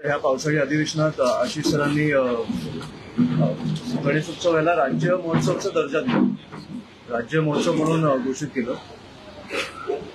या ह्या पावसाळी अधिवेशनात आशिष सरांनी अ, गणेशोत्सव याला राज्य महोत्सवचा दर्जा दिला. राज्य महोत्सव म्हणून घोषित केलं.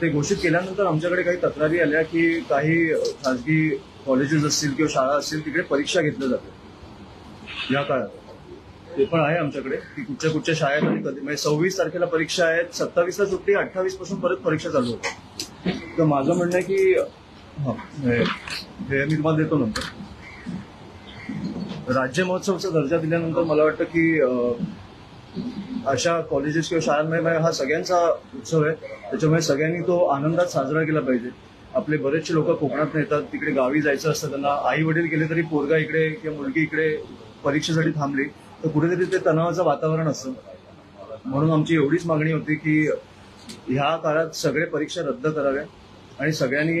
ते घोषित केल्यानंतर आमच्याकडे काही तक्रारी आल्या की काही खाजगी कॉलेजेस असतील किंवा शाळा असतील तिकडे परीक्षा घेतल्या जाते या काळात. ते पण आहे आमच्याकडे की कुठच्या कुठच्या शाळेत आणि कधी म्हणजे सव्वीस तारखेला परीक्षा आहेत सत्तावीसला सुट्टी अठ्ठावीसपासून परत परीक्षा चालू होते तर माझं म्हणणं आहे की हे मी तुम्हाला देतो नंतर राज्य महोत्सवचा दर्जा दिल्यानंतर मला वाटतं की अशा कॉलेजेस किंवा शाळांमध्ये हा सगळ्यांचा उत्सव आहे. त्याच्यामुळे सगळ्यांनी तो आनंदात साजरा केला पाहिजे. आपले बरेचसे लोक कोकणात येतात तिकडे गावी जायचं असतं त्यांना आई वडील गेले तरी पोरगा इकडे किंवा मुलगी इकडे परीक्षेसाठी थांबली तर कुठेतरी ते तणावाचं वातावरण असतं. म्हणून आमची एवढीच मागणी होती की ह्या काळात सगळे परीक्षा रद्द कराव्या आणि सगळ्यांनी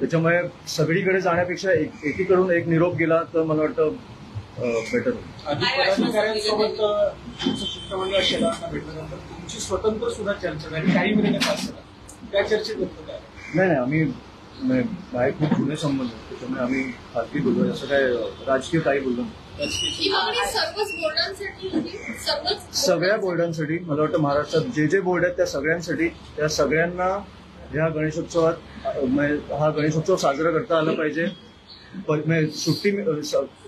त्याच्यामुळे सगळीकडे जाण्यापेक्षा एक- एकीकडून एक निरोप गेला तर मला वाटतं बेटर पदाधिकाऱ्यांसोबत अ, तुमचं शिष्टमंडळ केलं आता भेटल्यानंतर तुमची स्वतंत्र सुद्धा चर्चा झाली. काही महिने पास झाला त्या चर्चेत होतं काय? नाही नाही आम्ही नाही, आहे खूप जुने संबंध आहेत. त्याच्यामुळे आम्ही खाजगी बोललो असं काय राजकीय काही बोललो नाही. ही मागणी सर्वच बोर्डांसाठी होती? सर्वच सगळ्या बोर्डांसाठी. मला वाटतं महाराष्ट्रात जे जे बोर्ड आहेत त्या सगळ्यांसाठी त्या सगळ्यांना ह्या गणेशोत्सवात हा गणेशोत्सव साजरा करता आला पाहिजे. सुट्टी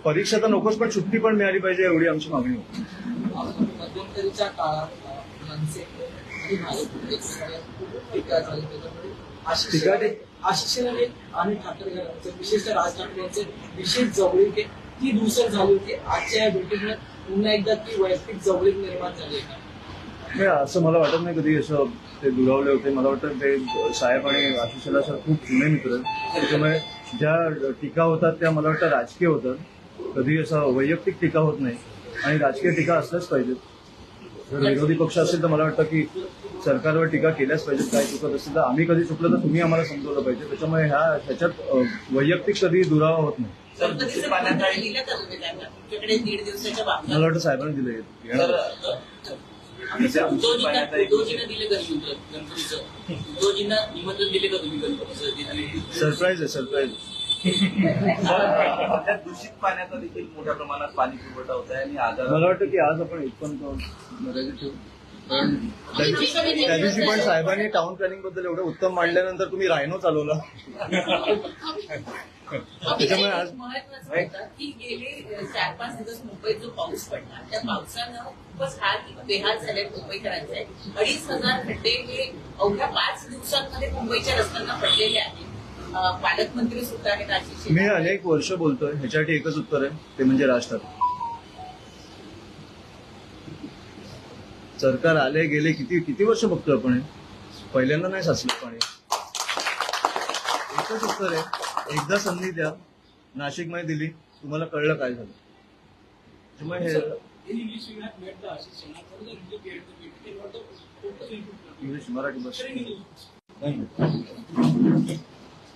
परीक्षा तर नकोच पण सुट्टी पण मिळाली पाहिजे एवढी आमची मागणी होती. मध्यंतरीच्या काळात आणि ठाकरे घराण्याचं विशेषतः राज ठाकरे यांचे विशेष जवळीक ती दुसर झाली होती. आजच्या या भेटीमुळे पुन्हा एकदा ती वैयक्तिक जवळीक निर्माण झाली आहे. का नाही असं मला वाटत नाही कधी असं ते दुरावले होते. मला वाटतं ते साहेब आणि आशिषला सर खूप जुने मित्र त्याच्यामुळे ज्या टीका होतात त्या मला वाटतं राजकीय होतात. कधी असं वैयक्तिक टीका होत नाही. आणि राजकीय टीका असल्याच पाहिजेत. जर विरोधी पक्ष असेल तर मला वाटतं की सरकारवर टीका केल्याच पाहिजेत. काय चुकत असेल तर आम्ही कधी चुकलं तर तुम्ही आम्हाला समजवलं पाहिजे. त्याच्यामुळे ह्या ह्याच्यात वैयक्तिक कधी दुरावा होत नाही. मला वाटतं साहेबांनी दिलं येणार उद्धवजींना उद्धवजींना दिले का निमंत्रण गणपतीचं. उद्धवजींना निमंत्रण दिले का तुम्ही गणपतीचं? दिले सरप्राईज आहे सरप्राईज. दूषित पाण्याचा देखील मोठ्या प्रमाणात पाणी पुरवठा होत आहे आणि आजार मला वाटतं की आज आपण इथपर्यंत मर्यादित ठेवू. कारण त्या दिवशी त्या दिवशी पण साहेबांनी टाउन प्लॅनिंगबद्दल एवढं उत्तम मांडल्यानंतर तुम्ही रायनो चालवला. त्याच्यामुळे आज महत्वाचं की गेले चार पाच दिवस मुंबईत जो पाऊस पडला त्या पावसानं खूपच हाल बेहाल झाले मुंबईकरांचे. अडीच हजार खड्डे हे अवघ्या पाच दिवसांमध्ये मुंबईच्या रस्त्यांना पडलेले आहेत. पालकमंत्री सुद्धा आहेत आशिष मी. अनेक वर्ष बोलतोय. ह्याच्यासाठी एकच उत्तर आहे. ते म्हणजे राज ठाकरे. सरकार आले गेले किती किती वर्ष बघतोय आपण हे? पहिल्यांदा नाही साचलं पाणी. एकच उत्तर आहे. एकदा संधी द्या. नाशिकमध्ये दिली. तुम्हाला कळलं काय झालं. इंग्लिश मराठी भाषा. थँक्यू